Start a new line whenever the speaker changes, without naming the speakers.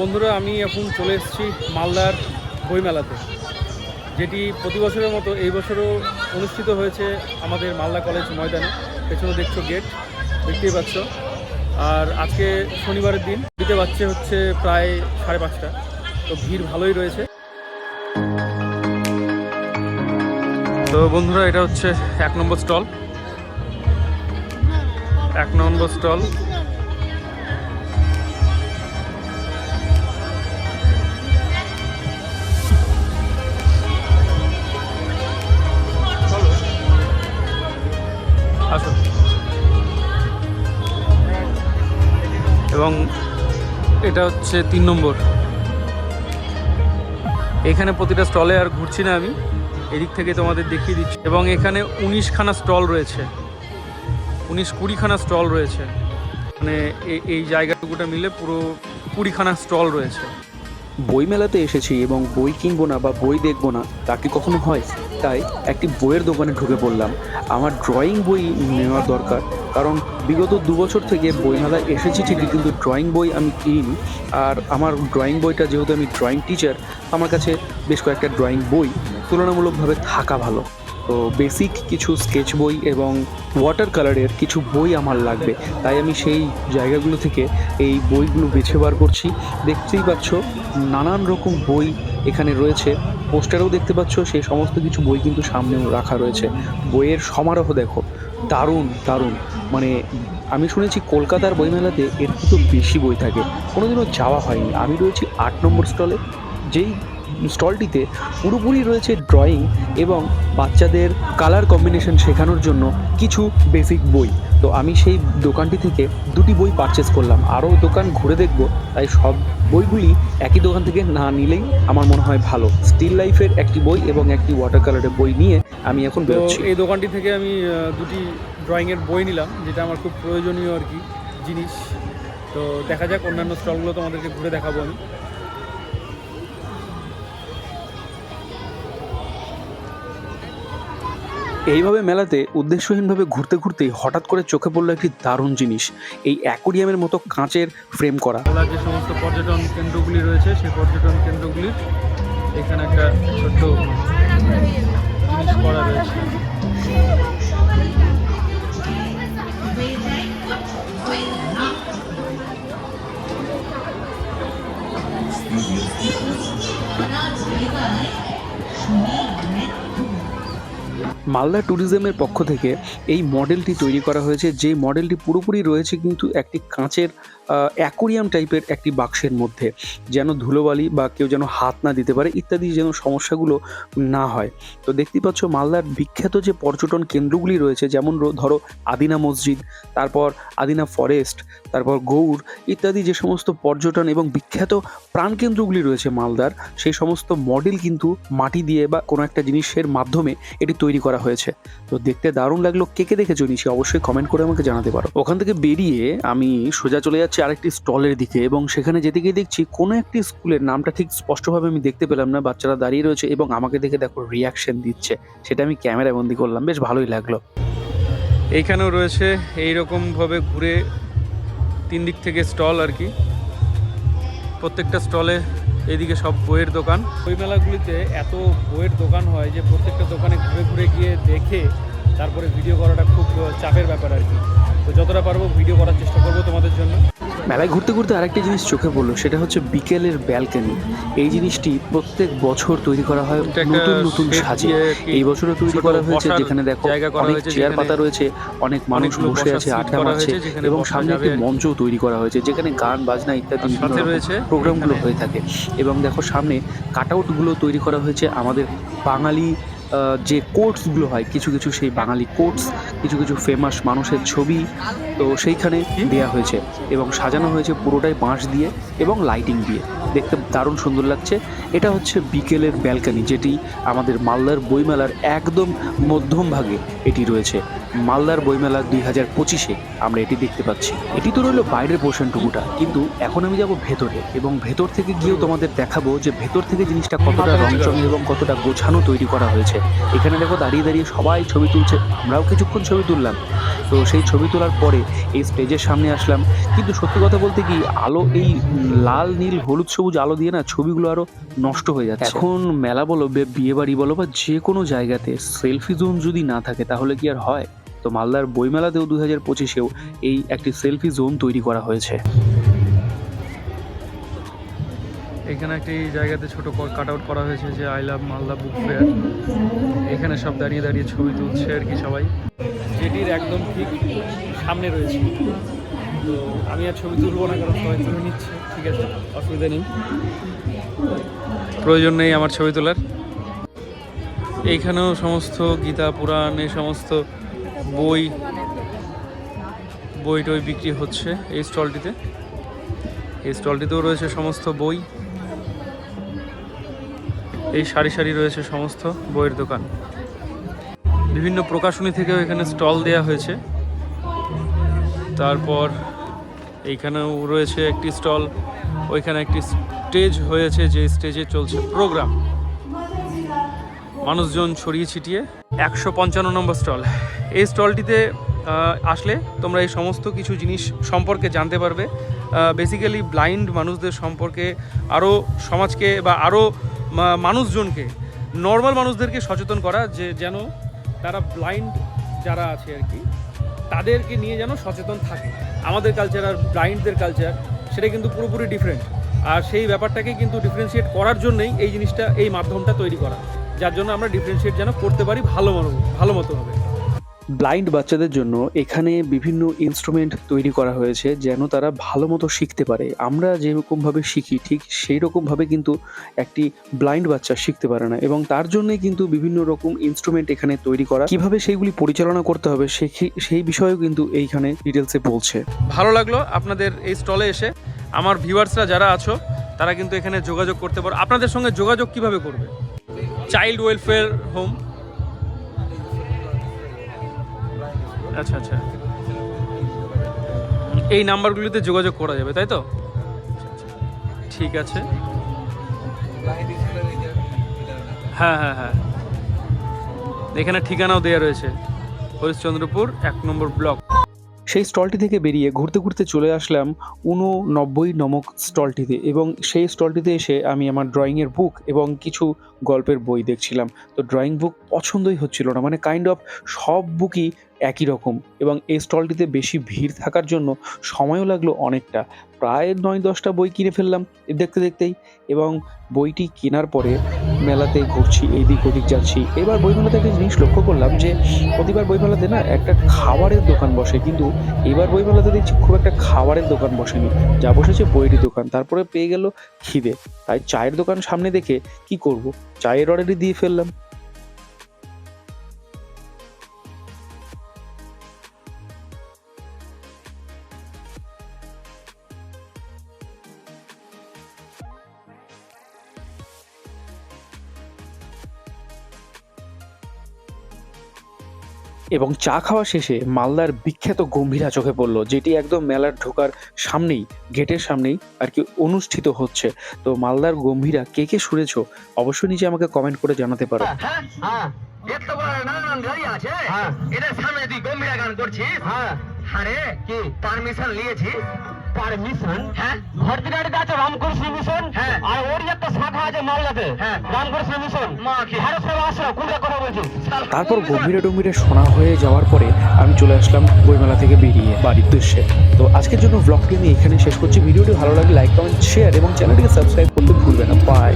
বন্ধুরা, আমি এখন চলে এসেছি মালদার বইমেলাতে, যেটি প্রতি বছরের মতো এই বছরও অনুষ্ঠিত হয়েছে আমাদের মালদা কলেজ ময়দানে। পেছনে দেখছ গেট, দেখতেই পাচ্ছ। আর আজকে শনিবারের দিন, দিতে পারছে হচ্ছে প্রায় সাড়ে পাঁচটা। তো ভিড় ভালোই রয়েছে। তো বন্ধুরা, এটা হচ্ছে এক নম্বর স্টল। এক নম্বর স্টল। এবং এটা হচ্ছে তিন নম্বর। এখানে প্রতিটা স্টলে আর ঘুরছি না আমি, এদিক থেকে তোমাদের দেখিয়ে দিচ্ছি। এবং এখানে উনিশখানা স্টল রয়েছে, উনিশ কুড়িখানা স্টল রয়েছে। মানে এই এই জায়গাটুকুটা মিলে পুরো কুড়িখানা স্টল রয়েছে।
বইমেলাতে এসেছি এবং বই কিনবো না বা বই দেখব না, তা কি কখনো হয়? তাই একটি বইয়ের দোকানে ঢুকে পড়লাম। আমার ড্রয়িং বই নেওয়ার দরকার, কারণ বিগত দু বছর থেকে বইমেলায় এসেছি ঠিকই, কিন্তু ড্রয়িং বই আমি কিনি আর আমার ড্রয়িং বইটা যেহেতু আমি ড্রয়িং টিচার আমার কাছে বেশ কয়েকটা ড্রয়িং বই তুলনামূলকভাবে থাকা ভালো। তো বেসিক কিছু স্কেচ বই এবং ওয়াটার কালারের কিছু বই আমার লাগবে। তাই আমি সেই জায়গাগুলো থেকে এই বইগুলো বেছে বার করছি। দেখতেই পাচ্ছ, নানান রকম বই এখানে রয়েছে। পোস্টারেও দেখতে পাচ্ছ, সেই সমস্ত কিছু বই কিন্তু সামনেও রাখা রয়েছে। বইয়ের সমারোহ দেখো, দারুণ দারুণ। মানে আমি শুনেছি কলকাতার বইমেলাতে এর কিন্তু বেশি বই থাকে। কোনোদিনও যাওয়া হয়নি। আমি রয়েছি আট নম্বর স্টলে যেই স্টলটিতে পুরোপুরি রয়েছে ড্রয়িং এবং বাচ্চাদের কালার কম্বিনেশন শেখানোর জন্য কিছু বেসিক বই। তো আমি সেই দোকানটি থেকে দুটি বই পারচেস করলাম। আরও দোকান ঘুরে দেখব তাই সব বইগুলি একই দোকান থেকে না নিলেই আমার মনে হয় ভালো। স্টিল লাইফের একটি বই এবং একটি ওয়াটার কালারের বই নিয়ে আমি এখন বেরোচ্ছি।
এই দোকানটি থেকে আমি দুটি ড্রয়িংয়ের বই নিলাম যেটা আমার খুব প্রয়োজনীয় আর কি জিনিস। তো দেখা যাক অন্যান্য স্টলগুলো তোমাদেরকে ঘুরে দেখাবো আমি।
এইভাবে মেলাতে উদ্দেশ্যহীনভাবে ঘুরতে ঘুরতেই হঠাৎ করে চোখে পড়ল একটি দারুণ জিনিস, এই অ্যাকোরিয়ামের মতো কাঁচের ফ্রেম করা।
যে সমস্ত পর্যটন কেন্দ্রগুলি রয়েছে, সেই পর্যটন কেন্দ্রগুলির এখানে একটা ছোট্ট
মালদা ট্যুরিজমের পক্ষ থেকে এই মডেলটি তৈরি করা হয়েছে। যে মডেলটি পুরোপুরি রয়েছে কিন্তু একটি কাঁচের অ্যাকোরিয়াম টাইপের একটি বাক্সের মধ্যে, যেন ধুলোবালি বা কেউ যেন হাত না দিতে পারে ইত্যাদি যেন সমস্যাগুলো না হয়। তো দেখতে পাচ্ছ মালদার বিখ্যাত যে পর্যটন কেন্দ্রগুলি রয়েছে, যেমন ধরো আদিনা মসজিদ, তারপর আদিনা ফরেস্ট তারপর গৌড় ইত্যাদি যে সমস্ত পর্যটন এবং বিখ্যাত প্রাণকেন্দ্রগুলি রয়েছে মালদার, সেই সমস্ত মডেল কিন্তু মাটি দিয়ে বা কোনো একটা জিনিসের মাধ্যমে এটি তৈরি করা হয়েছে। তো দেখতে দারুণ লাগল। কে কে দেখেছ নিচে অবশ্যই কমেন্ট করে আমাকে জানাতে পারো। ওখান থেকে বেরিয়ে আমি সোজা চলে যাচ্ছি আরেকটি স্টলের দিকে এবং সেখানে যেতে গিয়ে দেখছি কোনো একটি স্কুলের নামটা ঠিক স্পষ্টভাবে আমি দেখতে পেলাম না। বাচ্চারা দাঁড়িয়ে রয়েছে এবং আমাকে দেখে দেখো রিয়াকশন দিচ্ছে। সেটা আমি ক্যামেরা বন্দি করলাম। বেশ ভালোই লাগল।
এইখানেও রয়েছে এই রকমভাবে ঘুরে তিন দিক থেকে স্টল আর কি। প্রত্যেকটা স্টলে এইদিকে সব বইয়ের দোকান। বই মেলাগুলিতে এত বইয়ের দোকান হয় যে প্রত্যেকটা দোকানে ঘুরে ঘুরে গিয়ে দেখে তারপরে ভিডিও করাটা খুব চাপের ব্যাপার আর কি। তো যতটা পারব ভিডিও করার চেষ্টা করব তোমাদের জন্য।
মেলায় ঘুরতে ঘুরতে আরেকটা জিনিস চোখে পড়ল সেটা হচ্ছে বিকেলের ব্যালকনি। এই জিনিসটি প্রত্যেক বছর তৈরি করা হয় নতুন নতুন সাজে।
কি?
এই বছরও তৈরি করা হয়েছে যেখানে দেখো অনেক চেয়ার পাতা রয়েছে অনেক মানুষ বসে আছে আড্ডা মারছে এবং সামনে একটি। মঞ্চও তৈরি করা হয়েছে যেখানে গান বাজনা ইত্যাদি প্রোগ্রামগুলো হয়ে থাকে। এবং দেখো সামনে কাটআউটগুলো তৈরি করা হয়েছে আমাদের বাঙালি যে কোর্টসগুলো হয়, কিছু কিছু সেই বাঙালি কোর্টস কিছু কিছু ফেমাস মানুষের ছবি, তো সেইখানে দেওয়া হয়েছে এবং সাজানো হয়েছে পুরোটাই বাঁশ দিয়ে এবং লাইটিং দিয়ে। দেখতে দারুণ সুন্দর লাগছে। এটা হচ্ছে বিকেলের ব্যালকানি, যেটি আমাদের মালদার বইমেলার একদম মধ্যম ভাগে এটি রয়েছে। মালদার বইমেলা দুই হাজার পঁচিশে আমরা এটি দেখতে পাচ্ছি। এটি তো রইল বাইরের পোর্শনটুকুটা, কিন্তু এখন আমি যাব ভেতরে এবং ভেতর থেকে গিয়েও তোমাদের দেখাবো যে ভেতর থেকে জিনিসটা কতটা রংচং এবং কতটা গোছানো তৈরি করা হয়েছে। এখানে দেখো দাঁড়িয়ে দাঁড়িয়ে সবাই ছবি তুলছে, আমরাও কিছুক্ষণ ছবি তুললাম। তো সেই ছবি তোলার পরে এই স্টেজের সামনে আসলাম। কিন্তু সত্যি কথা বলতে কি, আলো এই লাল, নীল, হলুদ সবুজ আলো দিয়ে না ছবিগুলো আরও নষ্ট হয়ে যাচ্ছে। এখন মেলা বলো বিয়ে বাড়ি বলো বা যে কোনো জায়গাতে সেলফি জোন যদি না থাকে তাহলে কি আর হয়? তো মালদার বইমেলাতেও দু হাজার পঁচিশেও এই একটি সেলফি জোন তৈরি করা হয়েছে।
এখানে একটি জায়গাতে ছোট কাট আউট করা হয়েছে যে I love Malda book fair এখানে সব দাঁড়িয়ে দাঁড়িয়ে ছবি তুলছে আর কি সবাই। যেটির একদম ঠিক সামনে রয়েছে। তো আমি আর ছবি তুলবো না কারণ সবাই তুলে নিচ্ছে। ঠিক আছে? অসুবিধা নেই। প্রয়োজন নেই আমার ছবি তোলার। এইখানেও সমস্ত গীতা পুরাণ এই সমস্ত বই বই টই বিক্রি হচ্ছে এই স্টলটিতে। এই স্টলটিতেও রয়েছে সমস্ত বই। এই সারি সারি রয়েছে সমস্ত বইয়ের দোকান। বিভিন্ন প্রকাশনী থেকেও এখানে স্টল দেয়া হয়েছে। তারপর এইখানেও রয়েছে একটি স্টল। ওইখানে একটি স্টেজ হয়েছে, যে স্টেজে চলছে প্রোগ্রাম। মানুষজন ছড়িয়ে ছিটিয়ে একশো পঞ্চান্ন নম্বর স্টল। এই স্টলটিতে আসলে তোমরা এই সমস্ত কিছু জিনিস সম্পর্কে জানতে পারবে। বেসিক্যালি ব্লাইন্ড মানুষদের সম্পর্কে আরও সমাজকে বা আরও মানুষজনকে নর্মাল মানুষদেরকে সচেতন করা, যে যেন তারা ব্লাইন্ড যারা আছে আর কি, তাদেরকে নিয়ে যেন সচেতন থাকে। আমাদের কালচার আর ব্লাইন্ডদের কালচার সেটা কিন্তু পুরোপুরি ডিফারেন্ট আর সেই ব্যাপারটাকে কিন্তু ডিফারেন্সিয়েট করার জন্যই এই জিনিসটা, এই মাধ্যমটা তৈরি করা। যার জন্য আমরা ডিফারেন্সিয়েট যেন করতে পারি ভালো ভালো মতো হবে।
ব্লাইন্ড বাচ্চাদের জন্য এখানে বিভিন্ন ইনস্ট্রুমেন্ট তৈরি করা হয়েছে যেন তারা ভালো মতো শিখতে পারে। আমরা যেরকমভাবে শিখি, ঠিক সেই রকমভাবে কিন্তু একটি ব্লাইন্ড বাচ্চা শিখতে পারে না এবং তার জন্যই কিন্তু বিভিন্ন রকম ইনস্ট্রুমেন্ট এখানে তৈরি করা। কীভাবে সেইগুলি পরিচালনা করতে হবে সেই বিষয়েও কিন্তু এইখানে ডিটেলসে বলছে।
ভালো লাগল আপনাদের এই স্টলে এসে। আমার ভিউয়ার্সরা যারা আছো, তারা কিন্তু এখানে যোগাযোগ করতে পারো। আপনাদের সঙ্গে যোগাযোগ কীভাবে করবে? চাইল্ড ওয়েলফেয়ার হোম আচ্ছা আচ্ছা। এই নাম্বারগুলিতে যোগাযোগ করা যাবে, তাই তো? ঠিক আছে। হ্যাঁ হ্যাঁ হ্যাঁ। এখানে ঠিকানাও দেওয়া রয়েছে। হরিশ্চন্দ্রপুর, এক নম্বর ব্লক।
সেই স্টলটি থেকে বেরিয়ে ঘুরতে ঘুরতে চলে আসলাম উননব্বই নমক স্টলটিতে এবং সেই স্টলটিতে এসে আমি আমার ড্রয়িংয়ের বুক এবং কিছু গল্পের বই দেখছিলাম। তো ড্রয়িং বুক পছন্দই হচ্ছিল না মানে কাইন্ড অফ সব বুকই একই রকম এবং এই স্টলটিতে বেশি ভিড় থাকার জন্য সময়ও লাগল অনেকটা। প্রায় নয় দশটা বই কিনে ফেললাম দেখতে দেখতেই এবং বইটি কেনার পরে মেলাতে ঘুরছি এইদিক ওদিক যাচ্ছি। এবার বইমেলাতে একটা জিনিস লক্ষ্য করলাম যে, প্রতিবার বইমেলাতে না একটা খাবারের দোকান বসে, কিন্তু এবার বইমেলাতে দেখছি খুব একটা খাবারের দোকান বসেনি। যা বসেছে বইয়েরই দোকান, তারপরে পেয়ে গেল খিদে। তাই চায়ের দোকান সামনে দেখে কি করব? চায়ের অর্ডারই দিয়ে ফেললাম। এবং চা খাওয়া শেষে মালদার বিখ্যাত গম্ভীরা চোখে পড়ল যেটি একদম মেলার ঢোকার সামনেই গেটের সামনেই আর কি অনুষ্ঠিত হচ্ছে। তো মালদার গম্ভীরা কে কে শুনেছো অবশ্যই নিজে আমাকে কমেন্ট করে জানাতে পারো।
হ্যাঁ হ্যাঁ এত বড় নানান গাড়ি আছে। হ্যাঁ। এদের সামনে তুই গম্ভীরা গান করছিস? হ্যাঁ। আরে কি পারমিশন নিয়েছিস? পারমিশন হ্যাঁ। আছে রামকৃষ্ণ মিশন। হ্যাঁ।
তারপর গভীরে ডুমিরে শোনা হয়ে যাওয়ার পরে আমি চলে আসলাম বইমেলা থেকে বেরিয়ে বাড়ির উদ্দেশ্যে। তো আজকের জন্য ব্লগটি আমি এখানে শেষ করছি। ভিডিওটি ভালো লাগলে লাইক কমেন্ট শেয়ার এবং চ্যানেলটিকে সাবস্ক্রাইব করতে ভুলবে না। বাই